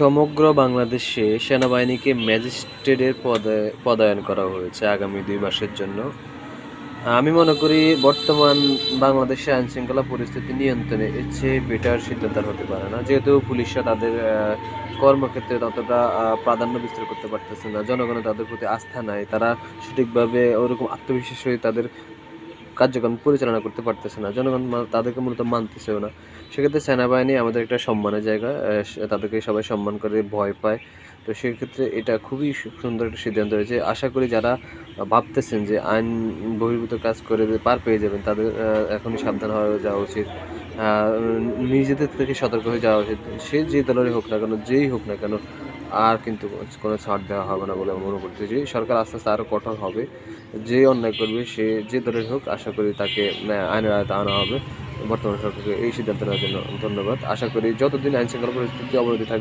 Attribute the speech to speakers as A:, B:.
A: সমগ্র বাংলাদেশে সেনাবাহিনীকে ম্যাজিস্ট্রেটের পদে পদায়ন করা হয়েছে আগামী দুই মাসের জন্য। আমি মনে করি বর্তমান বাংলাদেশে আইন শৃঙ্খলা পরিস্থিতি নিয়ন্ত্রণে এর চেয়ে বেটার সিদ্ধান্ত হতে পারে না। যেহেতু পুলিশরা তাদের কর্মক্ষেত্রে ততটা প্রাধান্য বিস্তার করতে পারতেছে না। জনগণের তাদের প্রতি আস্থা নাই। তারা সঠিকভাবে ওরকম আত্মবিশ্বাস হয়ে তাদের কার্যক্রম পরিচালনা করতে পারতেছে না। জনগণ তাদেরকে মূলত মানতেছেও না। সেক্ষেত্রে সেনাবাহিনী আমাদের একটা সম্মানের জায়গা তাদেরকে সবাই সম্মান করে ভয় পায়। তো সেক্ষেত্রে এটা খুবই সুন্দর একটা সিদ্ধান্ত হয়েছে। আশা করি যারা ভাবতেছেন যে আইন বহির্ভূত কাজ করে পার পেয়ে যাবেন, তাদের এখনই সাবধান হয়ে যাওয়া উচিত। নিজেদের থেকে সতর্ক হয়ে যাওয়া উচিত। সে যে দলেরই হোক না কেন, যেই হোক না কেন আর কিন্তু কোনো ছাড় দেওয়া হবে না বলে আমি মনে করতেছি সরকার আস্তে আস্তে আরও কঠোর হবে। যে অন্যায় করবে সে যে দলের হোক, আশা করি তাকে আইনের আয়তা আনা হবে। বর্তমান সরকারকে এই সিদ্ধান্ত নেওয়ার জন্য ধন্যবাদ। আশা করি যতদিন আইন শৃঙ্খলা পরিস্থিতি অবনতি থাকবে